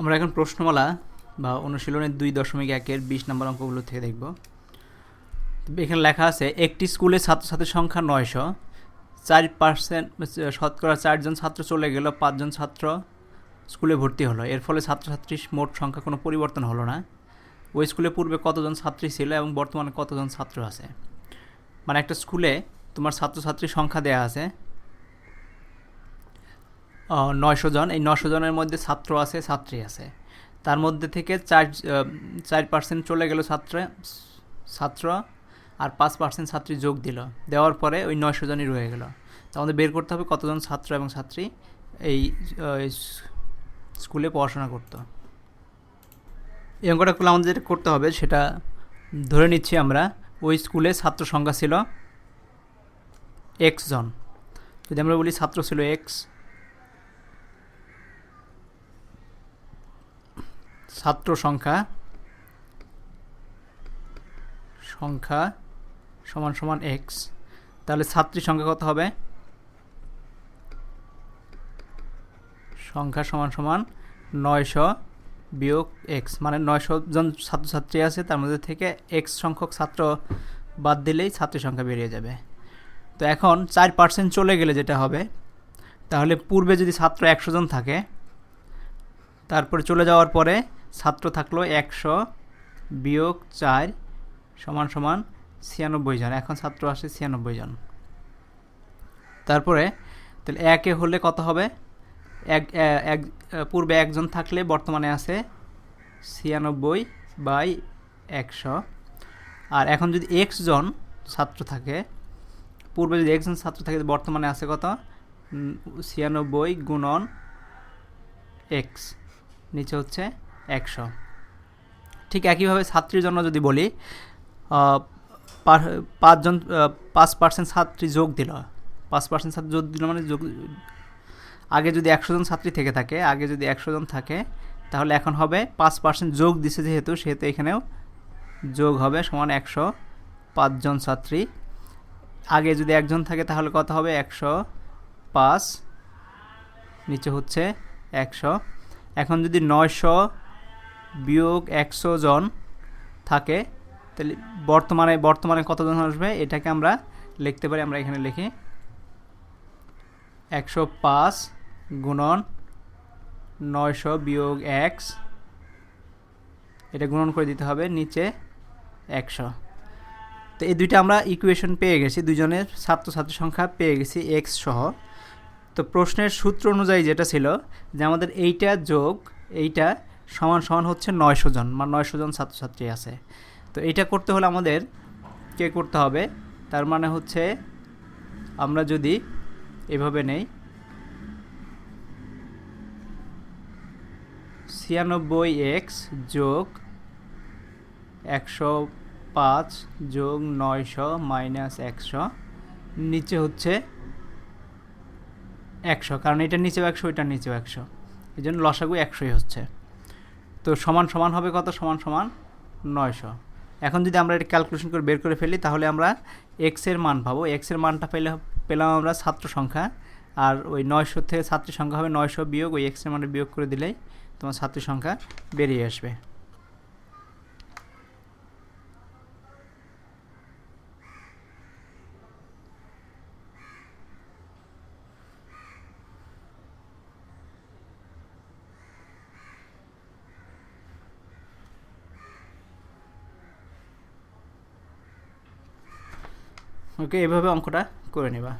আমরা এখন প্রশ্নমালা বা অনুশীলনের দুই দশমিক একের বিশ নম্বর অঙ্কগুলো থেকে দেখব। এখানে লেখা আছে, একটি স্কুলে ছাত্রছাত্রীর সংখ্যা নয়শো। চার পার্সেন্ট, শতকরা চারজন ছাত্র চলে গেল, পাঁচজন ছাত্র স্কুলে ভর্তি হলো। এর ফলে ছাত্রছাত্রীর মোট সংখ্যা কোনো পরিবর্তন হলো না। ওই স্কুলে পূর্বে কতজন ছাত্রী ছিল এবং বর্তমানে কতজন ছাত্র আছে? মানে একটা স্কুলে তোমার ছাত্রছাত্রীর সংখ্যা দেয়া আছে নয়শো জন। এই নশো জনের মধ্যে ছাত্র আছে, ছাত্রী আছে। তার মধ্যে থেকে চার চার পার্সেন্ট চলে গেল ছাত্র ছাত্র, আর পাঁচ পার্সেন্ট ছাত্রী যোগ দিল। দেওয়ার পরে ওই নয়শো জনই রয়ে গেল। তো আমাদের বের করতে হবে কতজন ছাত্র এবং ছাত্রী এই স্কুলে পড়াশোনা করতো। এই অঙ্কটা আমাদের যেটা করতে হবে, সেটা ধরে নিচ্ছি আমরা। ওই স্কুলে ছাত্র সংখ্যা ছিল এক্স জন। যদি আমরা বলি ছাত্র ছিল এক্স ছাত্র সংখ্যা সংখ্যা সমান সমান এক্স তাহলে ছাত্রী সংখ্যা কত হবে? সংখ্যা সমান সমান নয়শো বিয়োগ এক্স মানে নয়শো জন ছাত্রছাত্রী আছে, তার মধ্যে থেকে এক্স সংখ্যক ছাত্র বাদ দিলেই ছাত্রী সংখ্যা বেরিয়ে যাবে। তো এখন চার পার্সেন্ট চলে গেলে যেটা হবে, তাহলে পূর্বে যদি ছাত্র একশো জন থাকে, তারপরে চলে যাওয়ার পরে ছাত্র থাকল একশো বিয়োগ চার সমান সমান ছিয়ানব্বই জন। এখন ছাত্র আসে ছিয়ানব্বই জন। তারপরে, তাহলে একে হলে কত হবে? এক এক পূর্বে একজন থাকলে বর্তমানে আছে ছিয়ানব্বই বাই একশো। আর এখন যদি এক্স জন ছাত্র থাকে, পূর্বে যদি একজন ছাত্র থাকে বর্তমানে আছে কত? ছিয়ানব্বই গুণন এক্স নিচে হচ্ছে একশো। ঠিক একইভাবে ছাত্রীর জন্য যদি বলি পাঁচজন পাঁচ পার্সেন্ট ছাত্রী যোগ দিল। পাঁচ পার্সেন্ট ছাত্রী যোগ দিল মানে যোগ, আগে যদি একশো জন ছাত্রী থেকে থাকে, আগে যদি একশো জন থাকে, তাহলে এখন হবে পাঁচ পার্সেন্ট যোগ দিছে যেহেতু, সেহেতু এখানেও যোগ হবে সমান একশো পাঁচজন ছাত্রী। আগে যদি একজন থাকে, তাহলে কত হবে? একশো পাঁচ, নিচে হচ্ছে একশো। এখন যদি নয়শো বিয়োগ একশো জন থাকে, তাহলে বর্তমানে বর্তমানে কতজন আসবে? এটাকে আমরা লিখতে পারি, আমরা এখানে লিখি। একশো পাঁচ গুণন নয়শো বিয়োগ এক্স এটা গুণন করে দিতে হবে নিচে একশো। তো এই দুইটা আমরা ইকুয়েশন পেয়ে গেছি দুজনের ছাত্রছাত্রী সংখ্যা পেয়ে গেছি এক্স সহ। তো প্রশ্নের সূত্র অনুযায়ী যেটা ছিল যে আমাদের এইটা যোগ, এইটা সমান সমান হচ্ছে নয়শো জন বা নয়শো জন ছাত্রছাত্রী আছে। তো এইটা করতে হলে আমাদের কে করতে হবে? তার মানে হচ্ছে আমরা যদি এভাবে নেই, ছিয়ানব্বই এক্স যোগ একশো পাঁচ যোগ নয়শো মাইনাস একশো, নিচে হচ্ছে একশো। কারণ এটার নিচেও একশো এটার নিচেও একশো। এই জন্য লসাগু একশোই হচ্ছে। তো সমান সমান হবে কত? সমান সমান নয়শো। এখন যদি আমরা এটা ক্যালকুলেশন করে বের করে ফেলি, তাহলে আমরা এক্সের মান পাবো। এক্সের মানটা পেলে পেলাম আমরা ছাত্র সংখ্যা। আর ওই নয়শো থেকে ছাত্রী সংখ্যা হবে নয়শো বিয়োগ, ওই এক্সের মানটা বিয়োগ করে দিলেই তোমার ছাত্রী সংখ্যা বেরিয়ে আসবে। ওকে এভাবে অঙ্কটা করে নেবা।